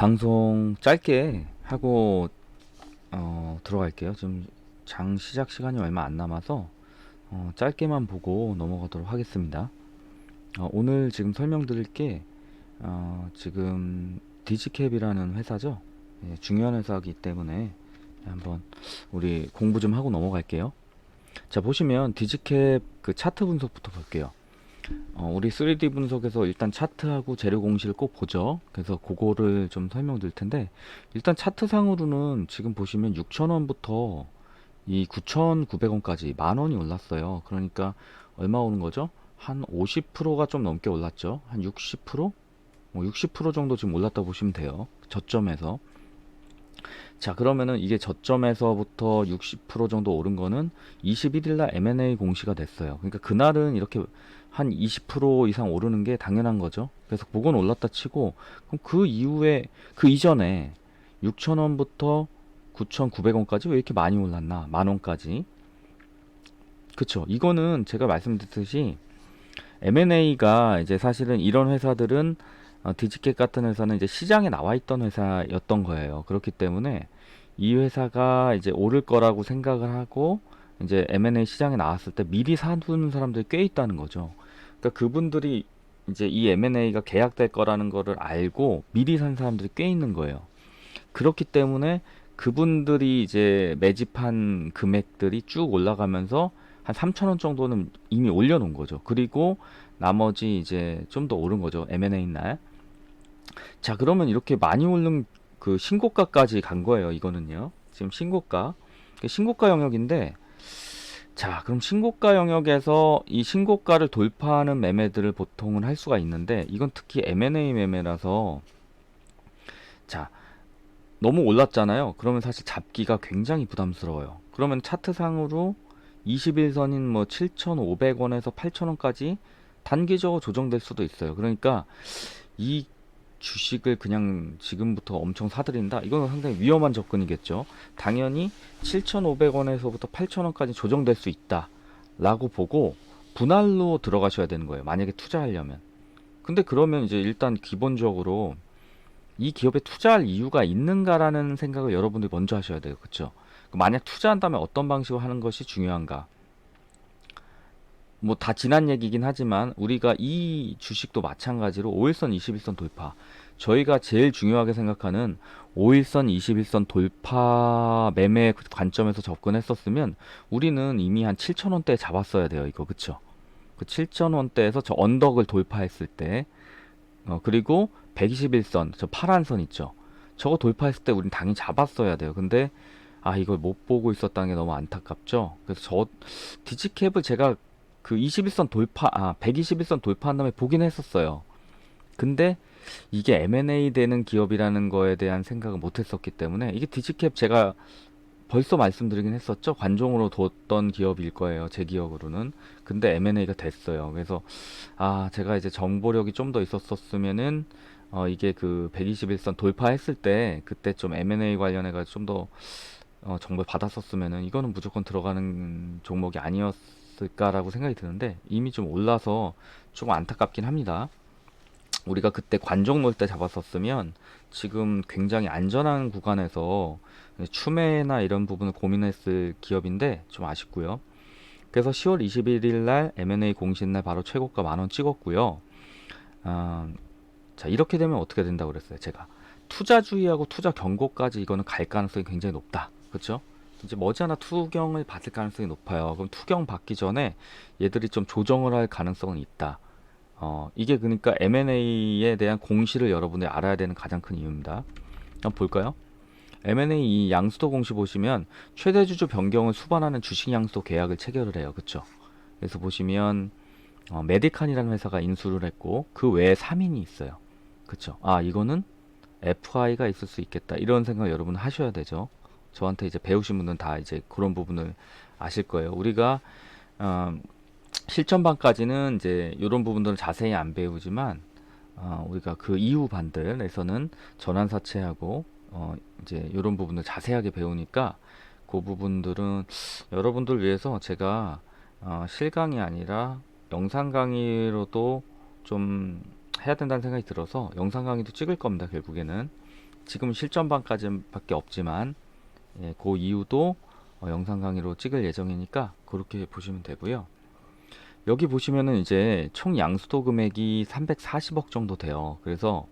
방송 짧게 하고 어, 들어갈게요. 지금 장 시작 시간이 얼마 안 남아서 어, 짧게만 보고 넘어가도록 하겠습니다. 어, 오늘 지금 설명드릴 게 어, 지금 디지캡이라는 회사죠. 예, 중요한 회사이기 때문에 한번 우리 공부 좀 하고 넘어갈게요. 자 보시면 디지캡 그 차트 분석부터 볼게요. 어, 우리 3D 분석에서 일단 차트하고 재료 공시를 꼭 보죠. 그래서 그거를 좀 설명드릴 텐데 일단 차트상으로는 지금 보시면 6,000원부터 이 9,900원까지 만 원이 올랐어요. 그러니까 얼마 오는 거죠? 한 50%가 좀 넘게 올랐죠. 한 60%? 뭐 60% 정도 지금 올랐다 보시면 돼요. 저점에서. 자, 그러면은 이게 저점에서부터 60% 정도 오른 거는 21일 날 M&A 공시가 됐어요. 그러니까 그날은 이렇게 한 20% 이상 오르는 게 당연한 거죠. 그래서 그건 올랐다 치고 그럼 그 이후에 그 이전에 6,000원부터 9,900원까지 왜 이렇게 많이 올랐나? 만 원까지. 그쵸. 이거는 제가 말씀드렸듯이 M&A가 이제 사실은 이런 회사들은 어, 디지켓 같은 회사는 이제 시장에 나와 있던 회사였던 거예요. 그렇기 때문에 이 회사가 이제 오를 거라고 생각을 하고 이제 M&A 시장에 나왔을 때 미리 사두는 사람들이 꽤 있다는 거죠. 그러니까 그분들이 이제 이 M&A가 계약될 거라는 거를 알고 미리 산 사람들이 꽤 있는 거예요. 그렇기 때문에 그분들이 이제 매집한 금액들이 쭉 올라가면서 한 3,000원 정도는 이미 올려놓은 거죠. 그리고 나머지 이제 좀 더 오른 거죠. M&A 날. 자, 그러면 이렇게 많이 오른 그 신고가까지 간 거예요. 이거는요. 지금 신고가. 그 신고가 영역인데, 자, 그럼 신고가 영역에서 이 신고가를 돌파하는 매매들을 보통은 할 수가 있는데, 이건 특히 M&A 매매라서, 자, 너무 올랐잖아요. 그러면 사실 잡기가 굉장히 부담스러워요. 그러면 차트상으로 21선인 뭐 7,500원에서 8,000원까지 단기적으로 조정될 수도 있어요. 그러니까 이 주식을 그냥 지금부터 엄청 사들인다? 이건 상당히 위험한 접근이겠죠. 당연히 7,500원에서부터 8,000원까지 조정될 수 있다. 라고 보고 분할로 들어가셔야 되는 거예요. 만약에 투자하려면. 근데 그러면 이제 일단 기본적으로 이 기업에 투자할 이유가 있는가라는 생각을 여러분들이 먼저 하셔야 돼요. 그쵸? 만약 투자한다면 어떤 방식으로 하는 것이 중요한가? 뭐 다 지난 얘기긴 하지만 우리가 이 주식도 마찬가지로 5일선 21선 돌파. 저희가 제일 중요하게 생각하는 5일선 21선 돌파 매매 관점에서 접근했었으면 우리는 이미 한 7,000원대에 잡았어야 돼요 이거. 그쵸? 그 7,000원대에서 저 언덕을 돌파했을 때 어, 그리고 121선 저 파란 선 있죠? 저거 돌파했을 때 우린 당연히 잡았어야 돼요. 근데 아 이걸 못 보고 있었다는 게 너무 안타깝죠? 그래서 저 디지캡을 제가 그 21선 돌파, 아, 121선 돌파한 다음에 보긴 했었어요. 근데 이게 M&A 되는 기업이라는 거에 대한 생각을 못 했었기 때문에 이게 디지캡 제가 벌써 말씀드리긴 했었죠. 관종으로 뒀던 기업일 거예요. 제 기억으로는. 근데 M&A가 됐어요. 그래서 아, 제가 이제 정보력이 좀 더 있었었으면은 어, 이게 그 121선 돌파했을 때 그때 좀 M&A 관련해 가지고 좀더 어, 정보를 받았었으면은 이거는 무조건 들어가는 종목이 아니었 을까라고 생각이 드는데 이미 좀 올라서 조금 안타깝긴 합니다. 우리가 그때 관종 놓을 때 잡았었으면 지금 굉장히 안전한 구간에서 추매나 이런 부분을 고민했을 기업인데 좀 아쉽고요. 그래서 10월 21일 날 M&A 공신 날 바로 최고가 만원 찍었고요. 아, 자 이렇게 되면 어떻게 된다고 그랬어요? 제가 투자주의하고 투자 경고까지 이거는 갈 가능성이 굉장히 높다. 그렇죠? 이제 머지않아 투경을 받을 가능성이 높아요. 그럼 투경 받기 전에 얘들이 좀 조정을 할 가능성은 있다. 어, 이게 그러니까 M&A에 대한 공시를 여러분들이 알아야 되는 가장 큰 이유입니다. 한번 볼까요? M&A 이 양수도 공시 보시면 최대 주주 변경을 수반하는 주식 양수도 계약을 체결을 해요. 그쵸? 그래서 보시면 어, 메디칸이라는 회사가 인수를 했고 그 외에 3인이 있어요. 그쵸? 아 이거는 FI가 있을 수 있겠다. 이런 생각 여러분 하셔야 되죠. 저한테 이제 배우신 분들은 다 이제 그런 부분을 아실 거예요. 우리가 어, 실전반까지는 이제 이런 부분들을 자세히 안 배우지만 어, 우리가 그 이후 반들에서는 전환사채하고 어, 이제 이런 부분을 자세하게 배우니까 그 부분들은 여러분들 위해서 제가 어, 실강이 아니라 영상 강의로도 좀 해야 된다는 생각이 들어서 영상 강의도 찍을 겁니다. 결국에는 지금 실전반까지밖에 없지만 예, 그 이후도 어, 영상 강의로 찍을 예정이니까 그렇게 보시면 되고요. 여기 보시면은 이제 총 양수도 금액이 340억 정도 돼요. 그래서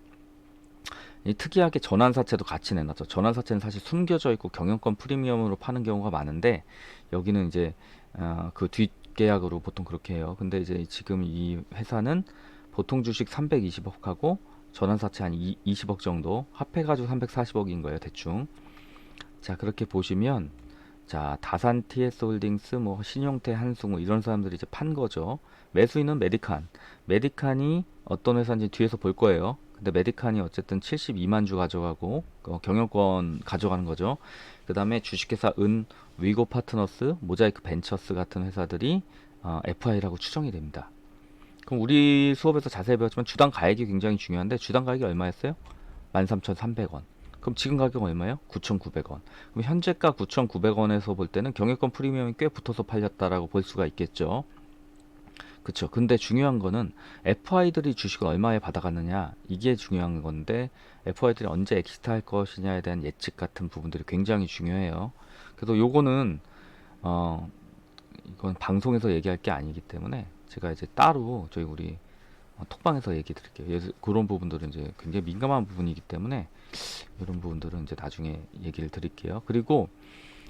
이 특이하게 전환사채도 같이 내놨죠. 전환사채는 사실 숨겨져 있고 경영권 프리미엄으로 파는 경우가 많은데 여기는 이제 어, 그 뒷계약으로 보통 그렇게 해요. 근데 이제 지금 이 회사는 보통 주식 320억하고 전환사채 한 20억 정도 합해가지고 340억인 거예요. 대충. 자 그렇게 보시면 자 다산 TS홀딩스 뭐 신용태 한승우 뭐 이런 사람들이 이제 판 거죠. 매수인은 메디칸. 메디칸이 어떤 회사인지 뒤에서 볼 거예요. 근데 메디칸이 어쨌든 72만 주 가져가고 어, 경영권 가져가는 거죠. 그 다음에 주식회사 은, 위고 파트너스, 모자이크 벤처스 같은 회사들이 어, FI라고 추정이 됩니다. 그럼 우리 수업에서 자세히 배웠지만 주당 가액이 굉장히 중요한데 주당 가액이 얼마였어요? 13,300원. 그럼 지금 가격 얼마예요? 9,900원. 그럼 현재가 9,900원에서 볼 때는 경영권 프리미엄이 꽤 붙어서 팔렸다라고 볼 수가 있겠죠. 그쵸. 근데 중요한 거는 FI들이 주식을 얼마에 받아갔느냐 이게 중요한 건데 FI들이 언제 엑시트 할 것이냐에 대한 예측 같은 부분들이 굉장히 중요해요. 그래서 요거는 어 이건 방송에서 얘기할 게 아니기 때문에 제가 이제 따로 저희 우리 어, 톡방에서 얘기 드릴게요. 그런 부분들은 이제 굉장히 민감한 부분이기 때문에 이런 부분들은 이제 나중에 얘기를 드릴게요. 그리고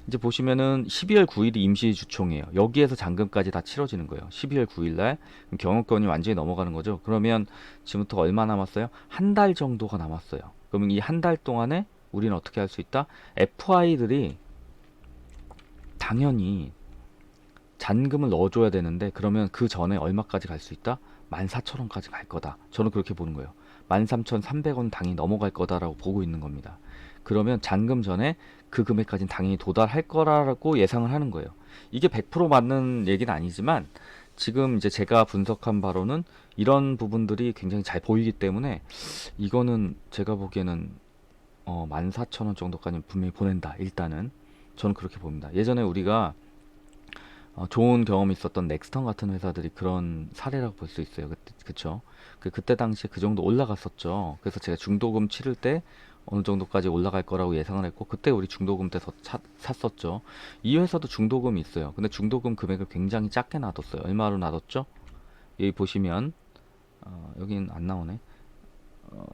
이제 보시면은 12월 9일이 임시 주총이에요. 여기에서 잔금까지 다 치러지는 거예요. 12월 9일 날 경영권이 완전히 넘어가는 거죠. 그러면 지금부터 얼마 남았어요? 한 달 정도가 남았어요. 그러면 이 한 달 동안에 우리는 어떻게 할 수 있다? FI들이 당연히 잔금을 넣어줘야 되는데 그러면 그 전에 얼마까지 갈 수 있다? 14,000원까지 갈 거다. 저는 그렇게 보는 거예요. 13,300원 당연히 넘어갈 거다라고 보고 있는 겁니다. 그러면 잔금 전에 그 금액까지는 당연히 도달할 거라고 예상을 하는 거예요. 이게 100% 맞는 얘기는 아니지만 지금 이제 제가 분석한 바로는 이런 부분들이 굉장히 잘 보이기 때문에 이거는 제가 보기에는 어, 14,000원 정도까지 분명히 보낸다. 일단은 저는 그렇게 봅니다. 예전에 우리가 어, 좋은 경험이 있었던 넥스턴 같은 회사들이 그런 사례라고 볼 수 있어요. 그때, 그쵸? 그, 그때 당시에 그 정도 올라갔었죠. 그래서 제가 중도금 치를 때 어느 정도까지 올라갈 거라고 예상을 했고 그때 우리 중도금 때서 샀었죠. 이 회사도 중도금이 있어요. 근데 중도금 금액을 굉장히 작게 놔뒀어요. 얼마로 놔뒀죠? 여기 보시면 어, 여긴 안 나오네. 어,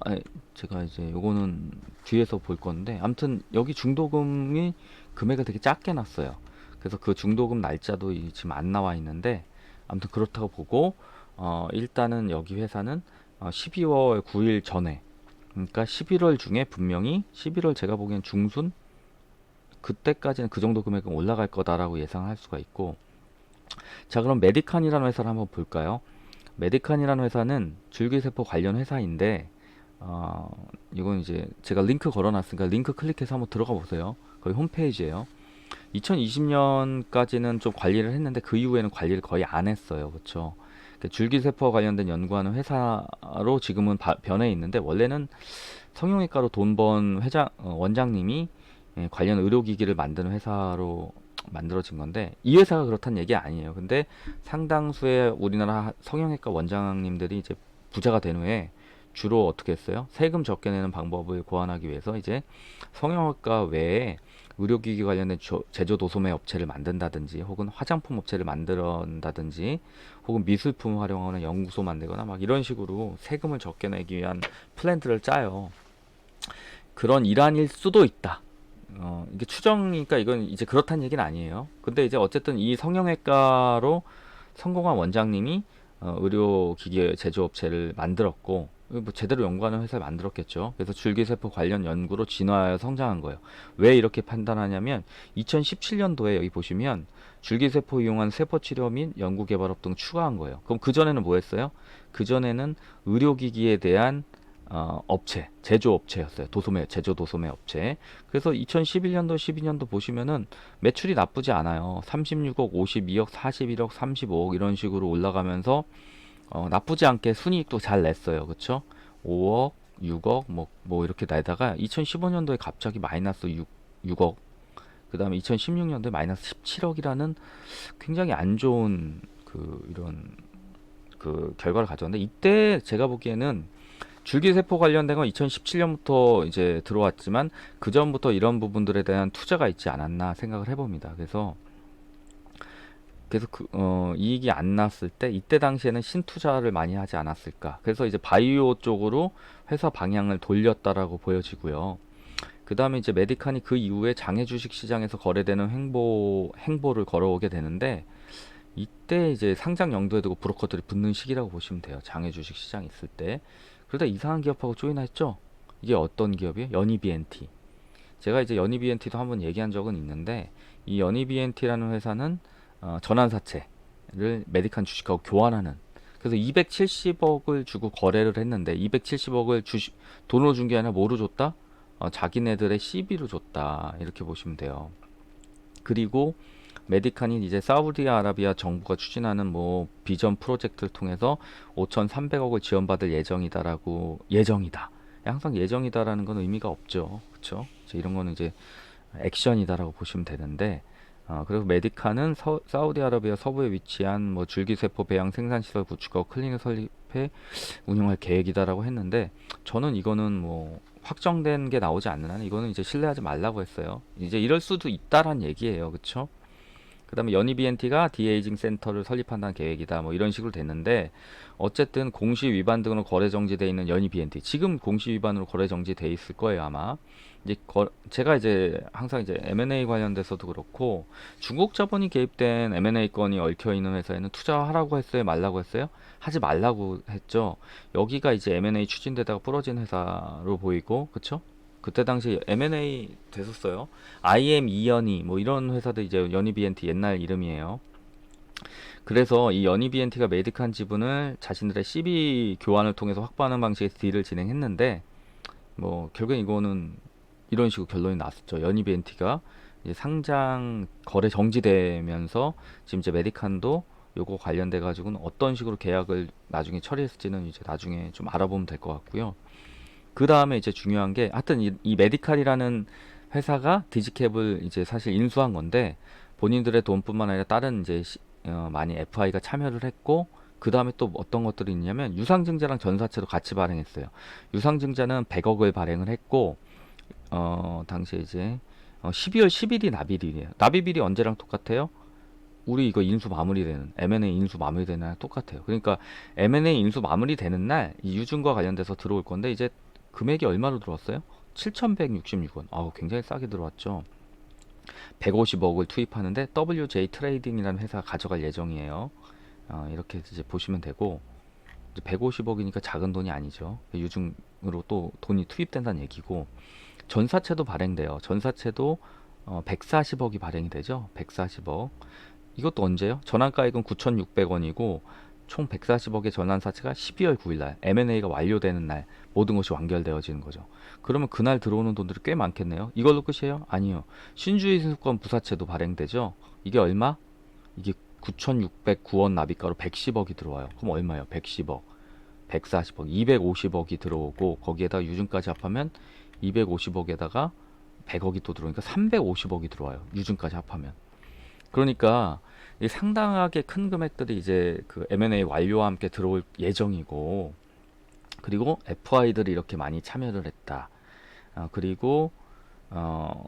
아니, 제가 이제 요거는 뒤에서 볼 건데 아무튼 여기 중도금이 금액을 되게 작게 놨어요. 그래서 그 중도금 날짜도 지금 안 나와 있는데 아무튼 그렇다고 보고 어, 일단은 여기 회사는 어, 12월 9일 전에 그러니까 11월 중에 분명히 11월 제가 보기엔 중순 그때까지는 그 정도 금액은 올라갈 거다라고 예상할 수가 있고 자 그럼 메디칸이라는 회사를 한번 볼까요? 메디칸이라는 회사는 줄기세포 관련 회사인데 어, 이건 이제 제가 링크 걸어놨으니까 링크 클릭해서 한번 들어가 보세요. 거기 홈페이지에요. 2020년까지는 좀 관리를 했는데 그 이후에는 관리를 거의 안 했어요. 그렇죠? 줄기세포와 관련된 연구하는 회사로 지금은 바, 변해 있는데 원래는 성형외과로 돈 번 회장 어, 원장님이 예, 관련 의료기기를 만드는 회사로 만들어진 건데 이 회사가 그렇다는 얘기 아니에요. 근데 상당수의 우리나라 성형외과 원장님들이 이제 부자가 된 후에 주로 어떻게 했어요? 세금 적게 내는 방법을 고안하기 위해서 이제 성형외과 외에 의료기기 관련된 제조 도소매 업체를 만든다든지 혹은 화장품 업체를 만든다든지 혹은 미술품 활용하는 연구소 만들거나 막 이런 식으로 세금을 적게 내기 위한 플랜들을 짜요. 그런 일환일 수도 있다. 어, 이게 추정이니까 이건 이제 그렇다는 얘기는 아니에요. 근데 이제 어쨌든 이 성형외과로 성공한 원장님이 어, 의료기기 제조업체를 만들었고 뭐 제대로 연구하는 회사를 만들었겠죠. 그래서 줄기세포 관련 연구로 진화하여 성장한 거예요. 왜 이렇게 판단하냐면 2017년도에 여기 보시면 줄기세포 이용한 세포 치료 및 연구 개발업 등 추가한 거예요. 그럼 그 전에는 뭐 했어요? 그 전에는 의료기기에 대한 어, 업체, 제조업체였어요. 도소매, 제조 도소매 업체. 그래서 2011년도, 12년도 보시면은 매출이 나쁘지 않아요. 36억, 52억, 41억, 35억 이런 식으로 올라가면서 어, 나쁘지 않게 순이익도 잘 냈어요. 그쵸? 5억, 6억, 뭐, 뭐 이렇게 내다가 2015년도에 갑자기 마이너스 6, 6억, 그 다음에 2016년도에 마이너스 17억이라는 굉장히 안 좋은 그 이런 그 결과를 가져왔는데 이때 제가 보기에는 줄기세포 관련된 건 2017년부터 이제 들어왔지만 그 전부터 이런 부분들에 대한 투자가 있지 않았나 생각을 해봅니다. 그래서 그래서 그, 어, 이익이 안 났을 때 이때 당시에는 신투자를 많이 하지 않았을까. 그래서 이제 바이오 쪽으로 회사 방향을 돌렸다라고 보여지고요. 그 다음에 이제 메디칸이 그 이후에 장외 주식 시장에서 거래되는 행보 행보를 걸어오게 되는데 이때 이제 상장 영도에 두고 브로커들이 붙는 시기라고 보시면 돼요. 장외 주식 시장 있을 때. 그러다 이상한 기업하고 조인했죠. 이게 어떤 기업이에요? 연희비엔티. 제가 이제 연희비엔티도 한번 얘기한 적은 있는데 이 연희비엔티라는 회사는 어, 전환사채를 메디칸 주식하고 교환하는 그래서 270억을 주고 거래를 했는데 270억을 주식 돈으로 준 게 아니라 뭐로 줬다? 어, 자기네들의 CB로 줬다 이렇게 보시면 돼요. 그리고 메디칸이 이제 사우디아라비아 정부가 추진하는 뭐 비전 프로젝트를 통해서 5,300억을 지원받을 예정이다라고 예정이다. 항상 예정이다라는 건 의미가 없죠. 그렇죠? 이런 거는 이제 액션이다라고 보시면 되는데 어, 그리고 메디카는 서, 사우디아라비아 서부에 위치한 뭐 줄기세포 배양 생산시설 구축하고 클리닉 설립해 운영할 계획이다라고 했는데 저는 이거는 뭐 확정된 게 나오지 않는 한 이거는 이제 신뢰하지 말라고 했어요. 이제 이럴 수도 있다란 얘기예요. 그쵸? 그 다음에 연희비엔티가 디에이징 센터를 설립한다는 계획이다. 뭐 이런 식으로 됐는데 어쨌든 공시 위반 등으로 거래 정지돼 있는 연희비엔티 지금 공시 위반으로 거래 정지돼 있을 거예요 아마. 이제 거, 제가 이제 항상 이제 M&A 관련돼서도 그렇고 중국 자본이 개입된 M&A 건이 얽혀 있는 회사에는 투자하라고 했어요 말라고 했어요? 하지 말라고 했죠. 여기가 이제 M&A 추진되다가 부러진 회사로 보이고 그쵸 그때 당시 M&A 됐었어요. IM 이연희 뭐 이런 회사들 이제 연희비엔티 옛날 이름이에요. 그래서 이 연희비엔티가 메디칸 지분을 자신들의 CB 교환을 통해서 확보하는 방식의 딜을 진행했는데 뭐 결국엔 이거는 이런 식으로 결론이 났었죠. 연희비엔티가 이제 상장 거래 정지되면서 지금 이제 메디칸도 요거 관련돼 가지고는 어떤 식으로 계약을 나중에 처리했을지는 이제 나중에 좀 알아보면 될 것 같고요. 그 다음에 이제 중요한 게 하여튼 이, 이 메디칼이라는 회사가 디지캡을 이제 사실 인수한 건데 본인들의 돈뿐만 아니라 다른 이제 시, 어, 많이 FI가 참여를 했고 그 다음에 또 어떤 것들이 있냐면 유상증자랑 전사채도 같이 발행했어요. 유상증자는 100억을 발행을 했고 어 당시에 이제 어, 12월 10일이 납입일이에요. 납입일이 언제랑 똑같아요? 우리 이거 인수 마무리되는 M&A 인수 마무리되는 날 똑같아요. 그러니까 M&A 인수 마무리되는 날 이 유증과 관련돼서 들어올 건데 이제 금액이 얼마로 들어왔어요? 7,166원. 아우, 굉장히 싸게 들어왔죠. 150억을 투입하는데 WJ 트레이딩이라는 회사가 가져갈 예정이에요. 어, 이렇게 이제 보시면 되고 150억이니까 작은 돈이 아니죠. 유증으로 또 돈이 투입된다는 얘기고 전사채도 발행돼요. 전사채도 어, 140억이 발행이 되죠. 140억. 이것도 언제요? 전환가액은 9,600원이고 총 140억의 전환 사채가 12월 9일 날 M&A가 완료되는 날 모든 것이 완결되어지는 거죠. 그러면 그날 들어오는 돈들이 꽤 많겠네요. 이걸로 끝이에요? 아니요. 신주의 수권 부사채도 발행되죠. 이게 얼마? 이게 9,609원 납입가로 110억이 들어와요. 그럼 얼마예요? 110억, 140억, 250억이 들어오고 거기에다 유증까지 합하면 250억에다가 100억이 또 들어오니까 350억이 들어와요. 유증까지 합하면. 그러니까 상당하게 큰 금액들이 이제 그 M&A 완료와 함께 들어올 예정이고 그리고 FI들이 이렇게 많이 참여를 했다. 어, 그리고 어,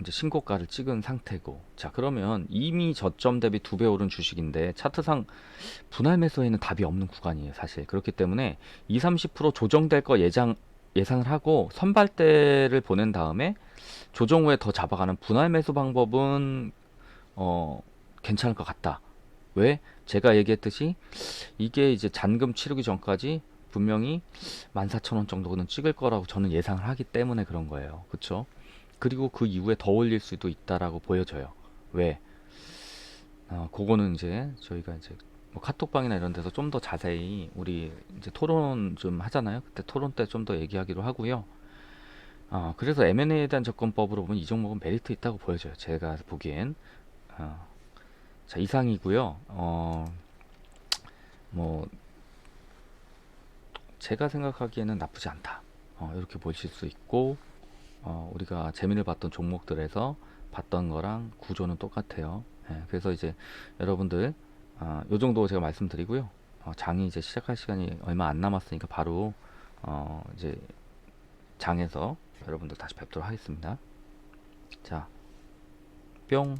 이제 신고가를 찍은 상태고 자 그러면 이미 저점 대비 두 배 오른 주식인데 차트상 분할 매수에는 답이 없는 구간이에요 사실 그렇기 때문에 2, 30% 조정될 거 예상 예상을 하고 선발대를 보낸 다음에 조정 후에 더 잡아가는 분할 매수 방법은 어 괜찮을 것 같다. 왜? 제가 얘기했듯이 이게 이제 잔금 치르기 전까지 분명히 14,000원 정도는 찍을 거라고 저는 예상을 하기 때문에 그런 거예요. 그쵸? 그리고 그 이후에 더 올릴 수도 있다라고 보여져요. 왜? 어, 그거는 이제 저희가 이제 뭐 카톡방이나 이런 데서 좀 더 자세히 우리 이제 토론 좀 하잖아요. 그때 토론 때 좀 더 얘기하기로 하고요. 어, 그래서 M&A에 대한 접근법으로 보면 이 종목은 메리트 있다고 보여져요. 제가 보기엔. 어, 자, 이상이고요. 어, 뭐 제가 생각하기에는 나쁘지 않다. 어, 이렇게 보실 수 있고 어, 우리가 재미를 봤던 종목들에서 봤던 거랑 구조는 똑같아요. 예, 그래서 이제 여러분들 어, 요 정도 제가 말씀드리고요. 어, 장이 이제 시작할 시간이 얼마 안 남았으니까 바로 어, 이제 장에서 여러분들 다시 뵙도록 하겠습니다. 자, 뿅.